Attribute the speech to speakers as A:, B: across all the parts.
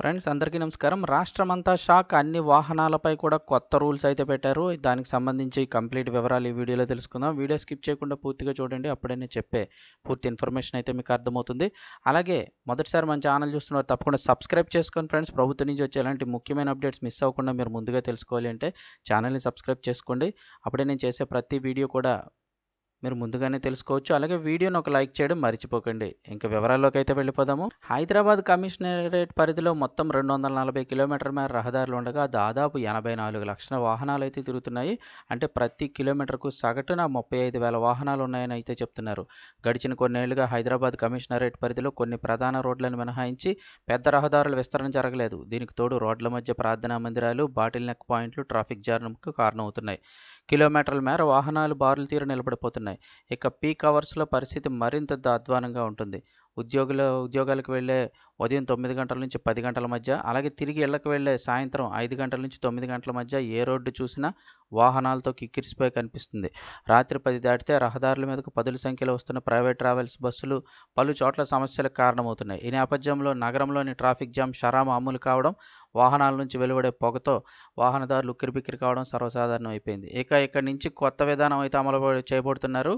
A: Friends అందరికీ నమస్కారం. రాష్ట్రమంతా షాక్. అన్ని వాహనాలపై కూడా కొత్త రూల్స్ అయితే పెట్టారు. దానికి సంబంధించి కంప్లీట్ వివరాలు ఈ వీడియోలో తెలుసుకుందాం. వీడియో స్కిప్ చేయకుండా పూర్తిగా చూడండి. అప్పుడే నేను చెప్పే పూర్తి ఇన్ఫర్మేషన్ అయితే మీకు అర్థమవుతుంది. అలాగే మొదటిసారి మన ఛానల్ చూస్తున్నారు తప్పకుండా సబ్స్క్రైబ్ చేసుకొని ఫ్రెండ్స్. ప్రభుత్వం నుంచి వచ్చే ఎలాంటి ముఖ్యమైన అప్డేట్స్ మిస్ అవ్వకుండా మీరు ముందుగా తెలుసుకోవాలి అంటే ఛానల్ని సబ్స్క్రైబ్ చేసుకోండి. అప్పుడే నేను చేసే ప్రతి వీడియో కూడా మీరు ముందుగానే తెలుసుకోవచ్చు. అలాగే వీడియోను ఒక లైక్ చేయడం మర్చిపోకండి. ఇంకా వివరాల్లోకి అయితే వెళ్ళిపోదాము. హైదరాబాద్ కమిషనరేట్ పరిధిలో మొత్తం రెండు వందల నలభై కిలోమీటర్ మేర రహదారులు ఉండగా దాదాపు ఎనభై నాలుగు లక్షల వాహనాలు అయితే తిరుగుతున్నాయి. అంటే ప్రతి కిలోమీటర్కు సగటున ముప్పై ఐదు వేల వాహనాలు ఉన్నాయని అయితే చెప్తున్నారు. గడిచిన కొన్నేళ్ళుగా హైదరాబాద్ కమిషనరేట్ పరిధిలో కొన్ని ప్రధాన రోడ్లను మినహాయించి పెద్ద రహదారుల విస్తరణ జరగలేదు. దీనికి తోడు రోడ్ల మధ్య ప్రార్థనా మందిరాలు బాటిల్ నెక్ పాయింట్లు ట్రాఫిక్ జామ్కు కారణమవుతున్నాయి. కిలోమీటర్ల మేర వాహనాలు బారులు తీరు నిలబడిపోతున్నాయి. ఇక పీక్ అవర్స్లో పరిస్థితి మరింత అధ్వానంగా ఉంటుంది. ఉద్యోగుల ఉద్యోగాలకు వెళ్ళే ఉదయం తొమ్మిది గంటల నుంచి పది గంటల మధ్య అలాగే తిరిగి ఇళ్ళకు వెళ్ళే సాయంత్రం ఐదు గంటల నుంచి తొమ్మిది గంటల మధ్య ఏ రోడ్డు చూసినా వాహనాలతో కిక్కిరిసిపోయి కనిపిస్తుంది. రాత్రి పది దాటితే రహదారుల మీదకు పదుల సంఖ్యలో వస్తున్న ప్రైవేట్ ట్రావెల్స్ బస్సులు పలు చోట్ల సమస్యలకు కారణమవుతున్నాయి. ఈ నేపథ్యంలో నగరంలోని ట్రాఫిక్ జామ్ షరా మామూలు కావడం వాహనాల నుంచి వెలువడే పొగతో వాహనదారులు ఉక్కిరిబిక్కిరి కావడం సర్వసాధారణం అయిపోయింది ఇక ఇక్కడి నుంచి కొత్త విధానం అయితే అమలు చేయబడుతున్నారు.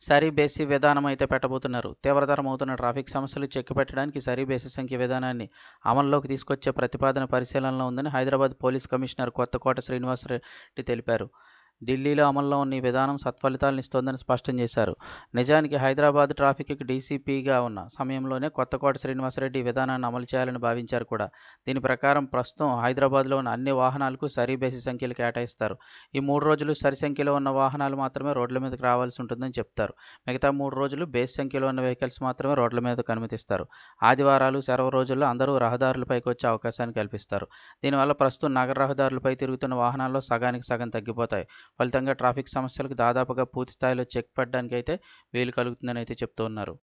A: సరీ బేసి విధానం అయితే పెట్టబోతున్నారు. తీవ్రతరం అవుతున్న ట్రాఫిక్ సమస్యలు చెక్ పెట్టడానికి సరీ బేసి సంఖ్య విధానాన్ని అమల్లోకి తీసుకొచ్చే ప్రతిపాదన పరిశీలనలో ఉందని హైదరాబాద్ పోలీస్ కమిషనర్ కొత్తకోట శ్రీనివాసరెడ్డి తెలిపారు. ఢిల్లీలో అమల్లో ఉన్న ఈ విధానం సత్ఫలితాలను ఇస్తోందని స్పష్టం చేశారు. నిజానికి హైదరాబాద్ ట్రాఫిక్కి డీసీపీగా ఉన్న సమయంలోనే కొత్తకోట శ్రీనివాసరెడ్డి ఈ విధానాన్ని అమలు చేయాలని భావించారు కూడా. దీని ప్రకారం ప్రస్తుతం హైదరాబాద్లో ఉన్న అన్ని వాహనాలకు సరి బేసి సంఖ్యలు కేటాయిస్తారు. ఈ మూడు రోజులు సరి సంఖ్యలో ఉన్న వాహనాలు మాత్రమే రోడ్ల మీదకి రావాల్సి ఉంటుందని చెప్తారు. మిగతా మూడు రోజులు బేస్ సంఖ్యలో ఉన్న వెహికల్స్ మాత్రమే రోడ్ల మీదకు అనుమతిస్తారు. ఆదివారాలు సెలవు రోజుల్లో అందరూ రహదారులపైకి వచ్చే అవకాశాన్ని కల్పిస్తారు. దీనివల్ల ప్రస్తుతం నగర రహదారులపై తిరుగుతున్న వాహనాల్లో సగానికి సగం తగ్గిపోతాయి. ఫలితంగా ట్రాఫిక్ సమస్యలకు దాదాపుగా పూర్తి స్థాయిలో చెక్ పెట్టడానికి అయితే వీలు కలుగుతుందని అయితే చెప్తూ ఉన్నారు.